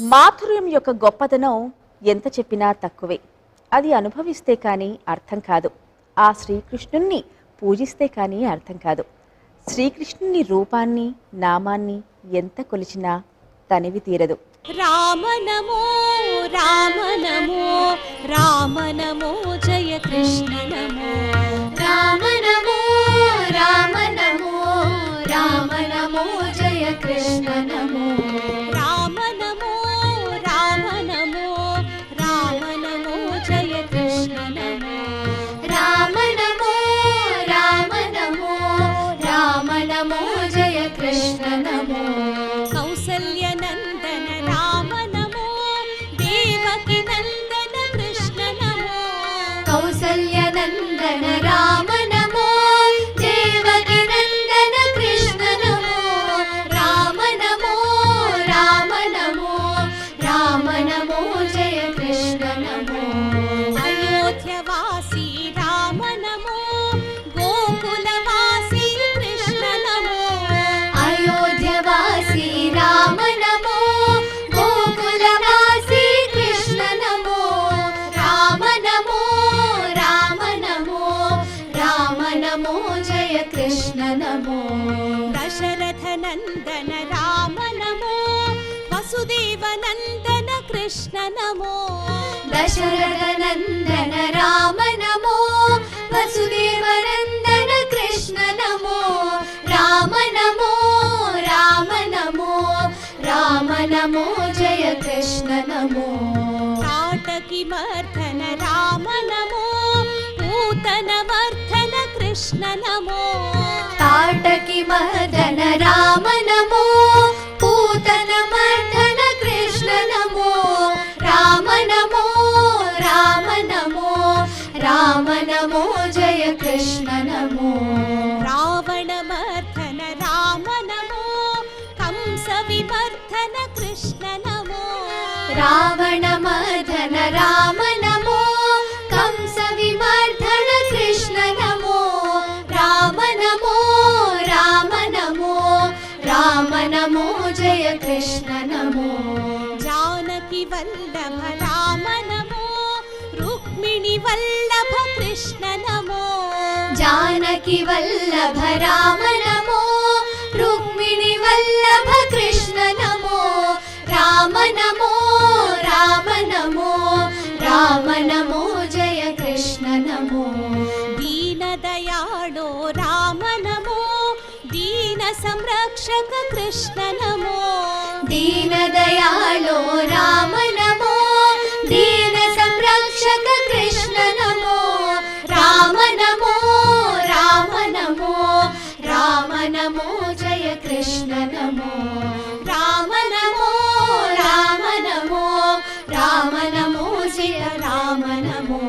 మాధుర్యం యొక్క గొప్పదనం ఎంత చెప్పినా తక్కువే. అది అనుభవిస్తే కానీ అర్థం కాదు. ఆ శ్రీకృష్ణుణ్ణి పూజిస్తే కానీ అర్థం కాదు. శ్రీకృష్ణుని రూపాన్ని నామాన్ని ఎంత కొలిచినా తనివి తీరదు. రామనమో రామనమో రామనమో జయ కృష్ణ నమో. రామనమో రామనమో రామనమో జయ కృష్ణ నమో. జయ కృష్ణ నమో కౌసల్య నందన రామ నమో దేవకి నందన కృష్ణ నమో కౌసల్య నందన రామ నమో దేవకి నందన కృష్ణ నమో రామ నమో రామ నమో రామ నమో नमो जय कृष्ण नमो। दशरथ नन्दन राम नमो। वसुदेव नन्दन कृष्ण नमो। दशरथ नन्दन राम नमो। वसुदेव नन्दन कृष्ण नमो। राम नमो राम नमो। राम नमो जय कृष्ण नमो। काटकिमर्थन राम कृष्ण नमो ताटकि मदन राम नमो पूतन मर्दन कृष्ण नमो राम नमो राम नमो राम नमो जय कृष्ण नमो रावण मर्दन राम नमो कंस विमर्दन कृष्ण नमो रावण कृष्ण नमो। जानकी वल्लभ राम नमो। रुक्मिणी वल्लभ कृष्ण नमो। जानकी वल्लभ राम नमो। रुक्मिणी वल्लभ कृष्ण नमो। राम नमो राम नमो। राम नमो जय कृष्ण नमो। दीनदयाळो राम नमो। दीन संरक्षक कृष्ण नमो। दीनदयालो राम नमो दीनसंरक्षक कृष्ण नमो। राम नमो राम नमो राम नमो जय कृष्ण नमो। राम नमो राम नमो राम नमो जय राम नमो।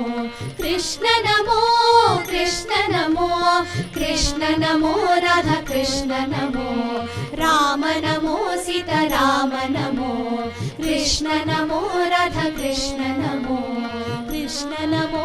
कृष्ण नमो। कृष्ण नमो कृष्ण नमो राधा कृष्ण नमो राम नमो सीता राम नमो कृष्ण नमो राधा कृष्ण नमो कृष्ण नमो